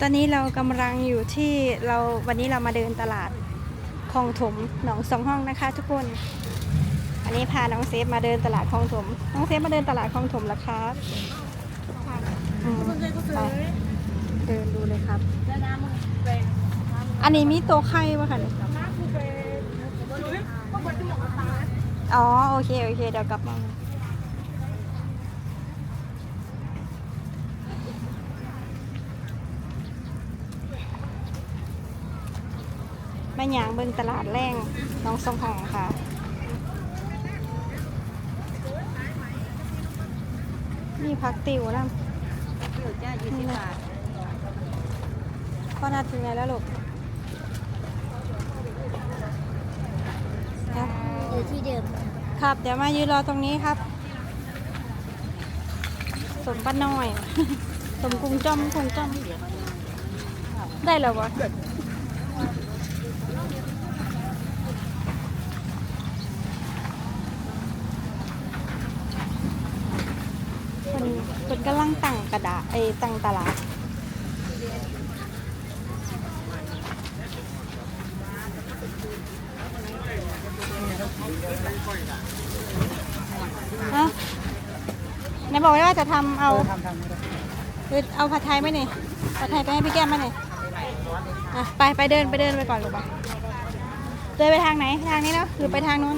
ตอนนี้เรากำลังอยู่ที่เราวันนี้เรามาเดินตลาดคลองถมหนองสองห้องนะคะ ทุกคน อันนี้พาน้องเซฟมาเดินตลาดคลองถม น้องเซฟมาเดินตลาดคลองถมแล้วครับอืมไปเดินดูเลยครับ อันนี้มีโตไข่ปะคะเนี่ยอ๋อโอเคโอเคเดี๋ยวกลับมา แม่หยางเบิ่งตลาดแรงน้องสมหองค่ะนี่พักติวนะอยู่จ้ายี่สิบบาทพ่อนาถึงไหนแล้วลูกครับอยู่ที่เดิมครับ เดี๋ยวมายืนรอตรงนี้ครับ สมป้าน้อย สมกรุงจอมกรุงจอมได้แล้ววะคนคน กำลังตั้งกระดาษไอ้ตั้งตลาดฮะไหนบอกไว้ว่าจะทำเอาทำทำไม่ได้เอเอาผัดไทยไหมเนี่ยผัดไทยไปให้พี่แก้มไหมเนี่ยอะไปไปเดินไปเดินไปก่อนลูกไปเดินไปทางไหนทางนี้เนาะหรือไปทางนู้น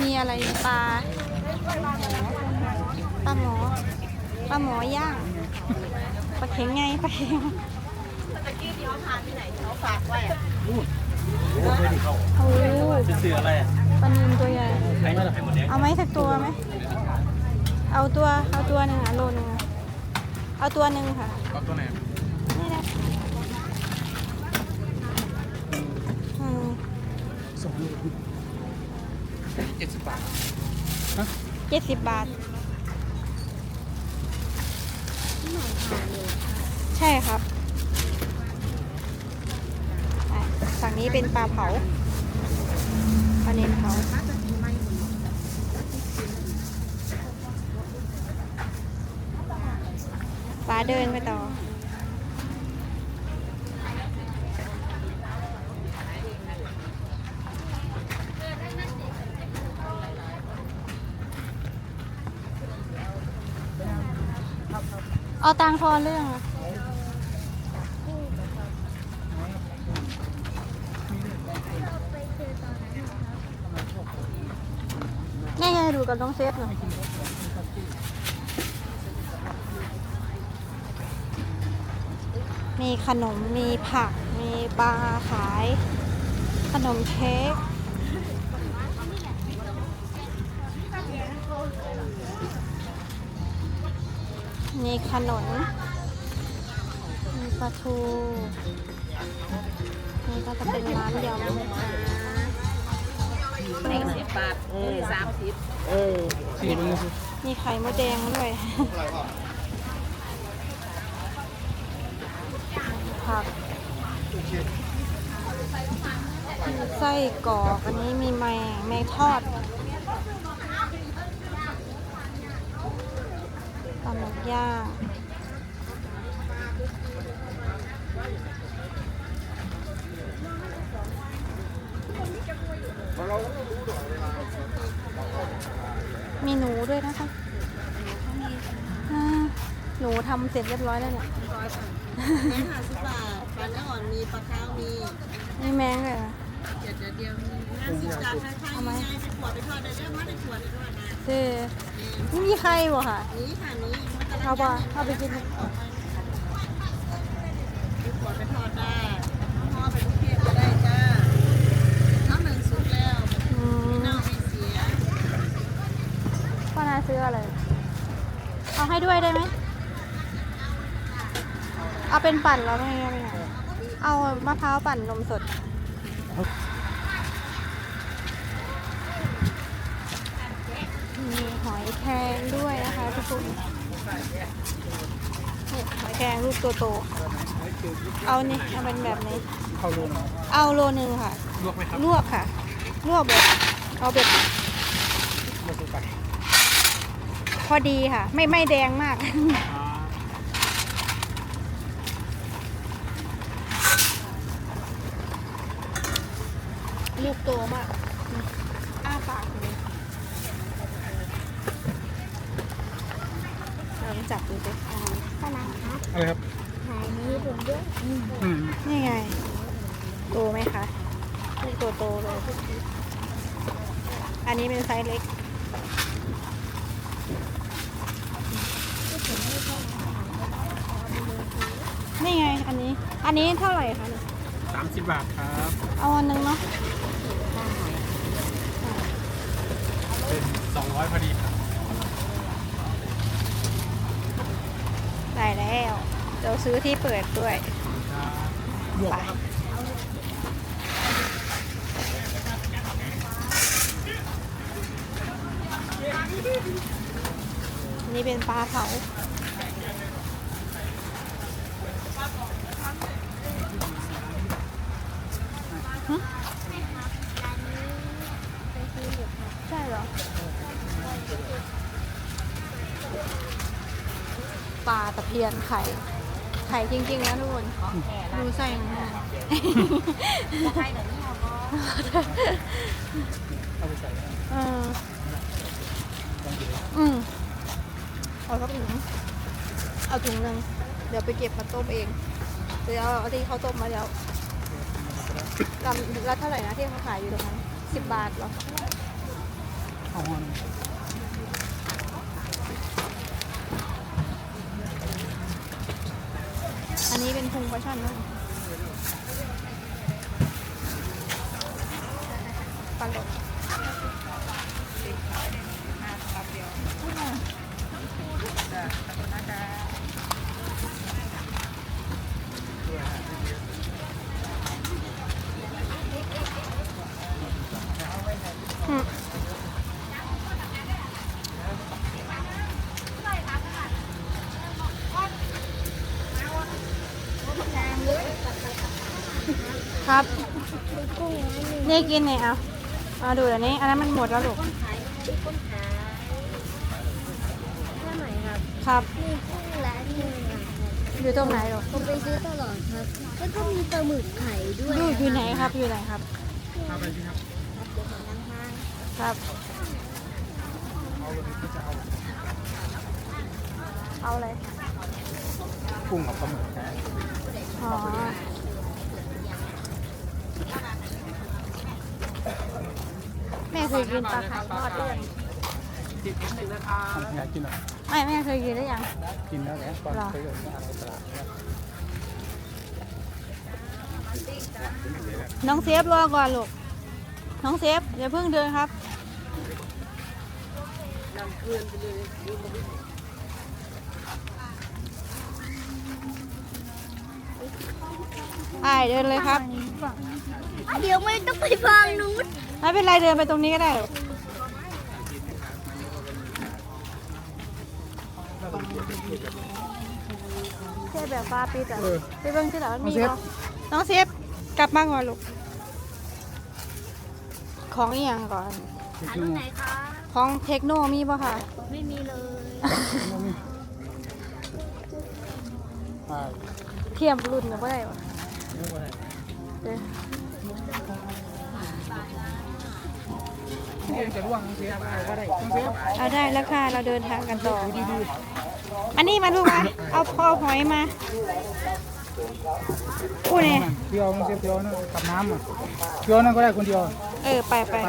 มีอะไรปลา ลาหมอปลาหมอย่างปลาเข็งไงปลาเข็งเขาฝากไว้อะโอ้ไม่ได้เข้าโอ้โหเป็นเสืออะไรอะปลานิลตัวใหญ่ใครมาล่ะใครหมดแดงเอาไหมสักตัวไหม เอาตัว เอาตัวหนึ่งอะโลนึงอะเอาตัวหนึ่งค่ะ เอาตัวไหนนี่นะอืมสองลูกเจ็ดสิบบาทเจ็ดสิบบาท ใช่ครับฝั่งนี้เป็นปลาเผาปลาเนนเผาปลาเดินไปต่อ เอาตังค์ทอนเรื่องอะนี่ไงดูกับน้องเซฟหน่อยมีขนม มีผัก มีปลาขาย ขนมเค้ก มีขนมมีปลาทู นี่ก็จะเป็นร้านยำนะคะเด็กสิบบาทนี่สามสิบเออสี่มึงสิมีไข่มดแดงด้วยผักมีไส้กรอกอันนี้มีแมงแมงทอดปลา หมึกย่างมีหนูด้วยนะคะอ่าหนูทำเสร็จเรียบร้อยแล้วเนี่ย ร้อยบาทแม่ห้าสิบบาทปลาเนื้ออ่อนมีปลาข้าวมีมีแมงเลยเหรอเดี๋ยวเดี๋ยวเดียวมีห้าสิบจานข้างๆง่ายๆเป็นขวดไปทอดได้ไหมได้ขวดได้ด้วยนะเจไม่มีใครบ่ค่ะ นี้ค่ะนี้มันจะ เอาป่ะเอาไปกินเป็นขวดไปทอดได้ห่อไปทุกเทียนก็ได้จ้าน้ำหนึ่งสุกแล้วอืมเน่าไม่เสียพ่อนาซื้ออะไร เอาให้ด้วยได้ไหม เอาเป็นปั่นแล้วไม่ไม่เอาเอามะพร้าวปั่นนมสด มีหอยแครงด้วยนะคะทุกคน นี่หอยแครงลูกโตๆเอานี่เอาเป็นแบบนี้เเอาโลนึงค่ะ ลวกไหมครับลวกค่ะ ลวกแบบเอาแบบลวพอดีค่ะ ไม่ไม่แดงมากลูกโตมาก ลูกโตโตๆเลย อันนี้เป็นไซส์เล็ก นี่ไง อันนี้ อันนี้เท่าไหร่คะเนี่ยสามสิบบาทครับเอาอันหนึงเนาะ เป็นสองร้อยพอดีครับได้แล้วเดี๋ยวซื้อที่เปิดด้วยบวกไปครับ อันนี้ เป็นปลาเผาใช่เหรอ ปลาตะเพียนไข่ ไข่จริงๆนะทุกคนดูใส่มันนะเอาไปใส่เอออืม เอาสักถุงเอาถุงหนึ่งเดี๋ยวไปเก็บมาต้มเองเดี๋ยวเอาที่เขาต้มมาแล้วกำละเท่าไหร่นะที่เขาขายอยู่ตรงนั้นสิบบาทเหรออ๋ออันนี้เป็นพุงปลาช่อนนะปลาหลดอืม ครับ นี่กินเนี่ยเอาเอาดูเดี๋ยวนี้ อันนั้นมันหมดแล้วลูก ขายกุ้งขายเท่าไหร่ ครับครับ มีกุ้งร้านหนึ่งอะครับอยู่ตรงไหนลูกผมไปซื้อตลอดครับ แล้วก็มีปลาหมึกไข่ด้วยอยู่อยู่ไหนครับ อยู่ไหนครับเอาไปสิครับเดี๋ยวผมนั่งห้างครับเอาเลยก็จะเอาเอาเลยกุ้งกับปลาหมึกครับอ๋อแม่เคยกินปลาไข่ทอดด้วยทำอยากกินเหรอ ไม่แม่เคยกินหรือยังกินแล้วแหละก่อนเหรอไปเกิดอะไรตลาดเนี่ยน้องเซฟรอก่อนลูก น้องเซฟอย่าเพิ่งเดินครับอ่ายเดินเลยครับ เดี๋ยวไม่ต้องไปฟังนู้นไม่เป็นไรเดินไปตรงนี้ก็ได้ลูกเซฟ แบบฟ้าปิดอะไปเบิ่งที่ไหนมันมีบ่น้องเซฟกลับมาก่อนลูก ของอีหยังก่อนเด็กอันนู่นไหนคะ ของเทคโนมีป่ะค่ะไม่มีเลย เทียมรุ่นกับว่าได้ปะเรียกว่าอะไรเด้ออจะร่วงเสียก็ได้องเสียเอาได้แล้วค่ะ เราเดินทางกันต่อ อันนี้มาลูกมาเอาพอหอยมาอู้เนี่ยเดียวต้องเสียเดียวนะกับน้ำอะเดียวนั่นก็ได้คนเดียว เออ ไปไปไป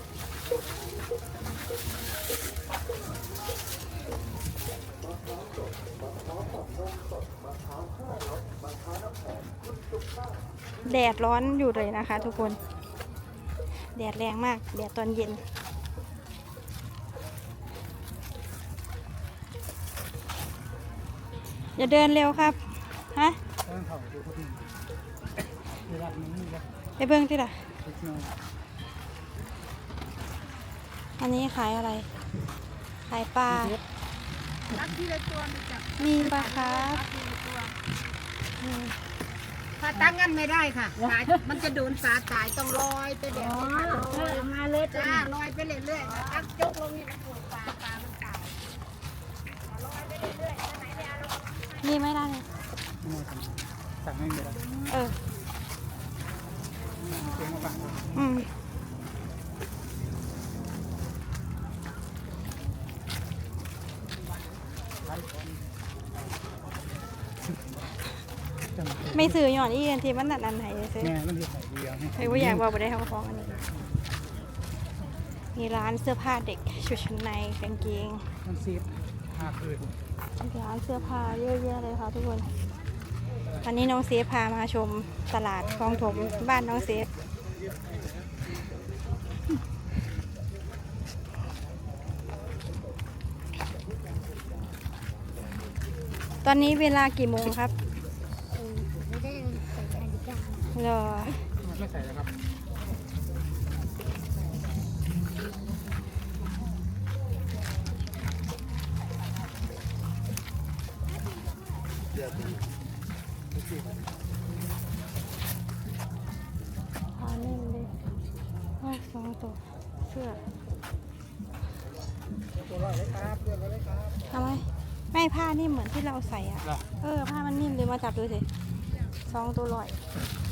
ร้อนอยู่เลยนะคะ ทุกคน แดดแรงมาก แดดตอนเย็น อย่าเดินเร็วครับ ฮะต้องเผาดูคนอื่นเวลานี้นี่แหละไปเบิ้งที่ละเล็กน้อยอันนี้ขายอะไร ขายปลารับทีละตัวมีจับมีปลาครับทีละตัวอืม ถ้าตั้งงั้นไม่ได้ค่ะสายมันจะโดนสาตายต้องลอยไปแบบนี้ค่ะลอยมาเลยจ้าลอยไปเรื่อยๆแล้วตั้งจกลงนี่มันถูกปลาปลามันตายลอยไปเรื่อยๆแล้วไหนได้อารมณ์มีไหม่ได้เลยสั่งให้เลยนะเออเสียงมาบ้างอืมจำ ไม่ซื้อหย่อนอีกทีมันนัดอันไหนซื้อแม่มันเรียกไหนเดียวไอ้ว่าอยากบอกไปได้ทั้งฟองอันนี้มีร้านเสื้อผ้าเด็กชุดชั้นในกางเกงมันซีดห้าคืนร้านเสื้อผ้าเยอะแยะเลยค่ะทุกคนวันนี้น้องเซฟพามาชมตลาดคลองถมบ้านน้องเซฟตอนนี้เวลากี่โมงครับ เออผมไม่ได้ใส่นาฬิกา เห รอไม่ใส่แล้วครับพาเล่นเลยโอ้ยสองตัวเสื้อตัวร้อยเลยครับเรียบร้อยเลยครับทำไมไม่ผ้านี่เหมือนที่เราใส่อะเหรอเออผ้ามันนิ่มเลยมาจับดูสิสองตัวลอย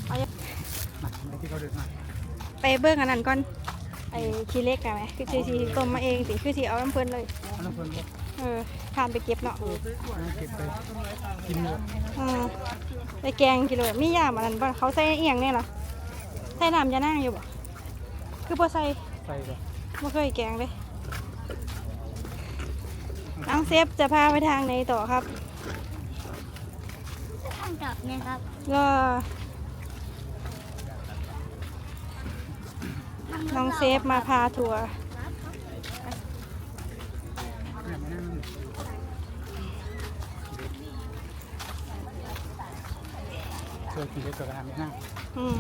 เอาอย่ามาในที่เขาเดินมาไปเบิ้งอันนั้นก่อนไอ้ขี้เล็กอะไหมคือสีสีต้มมาเองสิคือสีเอาน้ำเพลินเลยเอาน้ำเพลินบอกเออทานไปเก็บเนาะเอาเก็บไปกินเลยอืมไปแกงกิโลมียามอันนั้นบ่เขาใส่เอียงเนี่ยเหรอใส่น้ำยานั่งอยู่บ่คือพอใส่ใส่เลยไม่เคยแกงเลยน้องเซฟจะพาไปทางไหนต่อครับข้างกับเนี่ยครับก็ น้องเซฟมาพาทัวร์เนี่ยมานั่งเคยขี่รถจักรยานไม่นั่งอืม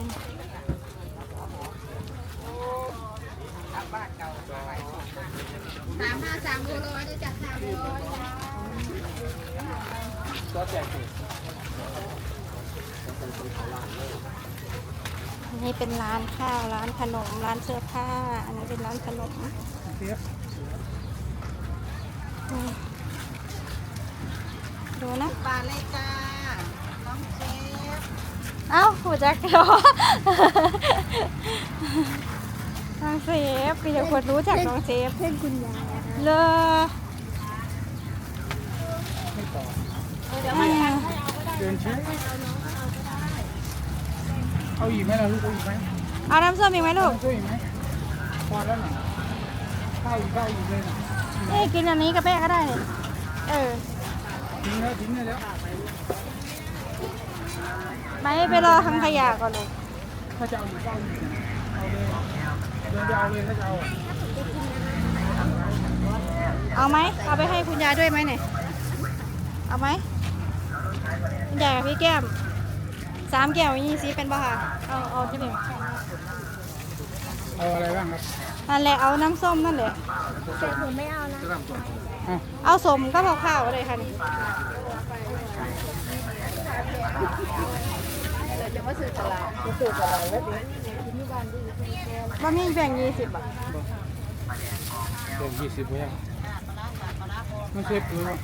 สามห้าสามโลร้อยได้จากสามร้อยก็แจกสิ อันนี้เป็นร้านข้าวร้านขนมร้านเสื้อผ้า อันนี้เป็นร้านขนมเทียบอืมดูนะปลาเลยจ้าน้องเชฟเอ้าหูจักเหรอน้องเซฟคือจะควรรู้จักน้องเซฟเพื่อนคุณยายนะเลอไม่ต่อเดี๋ยวมันเดินชิ เอาอีกไหมล่ะลูกเอาอีกไหมเอาน้ำส้มอีกไหมลูกช่วยอีกไหมพอแล้วหน่อยข้าวอีกข้าวอีกเลยนะเอ้ยกินอันนี้กับแม่ก็ได้นี่เออ ทิ้งแล้วทิ้งได้แล้วไปไปรอทางขยะก่อนเลยถ้าจะเอาอีกข้าวอีกเอาเลยเดินไปเอาเลยถ้าจะเอาเอาไหมเอาไปให้คุณยายด้วยไหมเนี่ย เอาไหมคุณยายกับพี่แก้ม สามแก้วยี่สิบเป็นป่ะคะเอาเอาที่หนึ่งเอาอะไรบ้างครับนั่นแหละเอาน้ำส้มนั่นแหละแต่ผมไม่เอานะอะเอาสมก็พอข้าวเลยค่ะนี่บะหมี่แบ่งยี่สิบบาทเดี๋ยวยี่สิบไว้ยังไม่ใช่ปืนวะ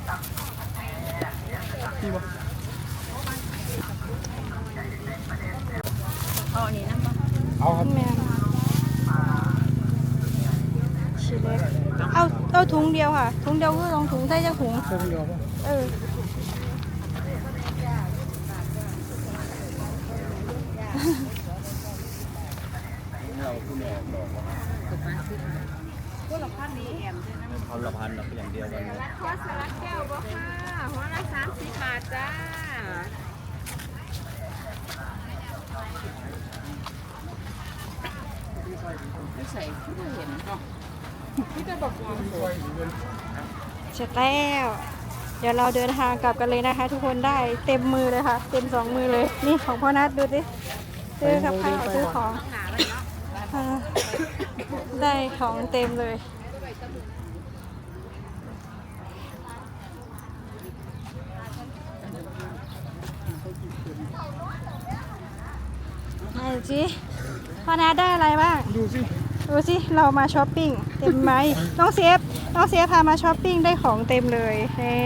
นี่ปะ เอาอันนี้นะเอาครับแม่นชิเล็กเอาเอาถุงเดียวค่ะ ถุงเดียวคือลองถุงใส่จะถุงเพิ่มเดียวปะเออเอาละพันแบบอย่างเดียวกันขอสลัดแก้วบ่ค่ะหัวละสามสิบบาทจ้า ไม่ใส่ไม่เห็นเนพี่จะบอกว่าเสร็จแล้ว เดี๋ยวเราเดินทางกลับกันเลยนะคะ ทุกคนได้เต็มมือเลยค่ะ เต็มสองมือเลย นี่ของพ่อนัดดูสิซื้อกับข้าวซื้อของได้ของเต็มเลยจี พอนาได้อะไรบ้าง ดูสิ ดูสิ เรามาช้อปปิ้งเต็มไหม น้องเซฟ น้องเซฟพามาช้อปปิ้งได้ของเต็มเลยนี่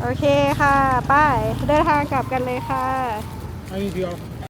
โอเคค่ะไป้ายเดินทางกลับกันเลยค่ะอันนี้เดียวอ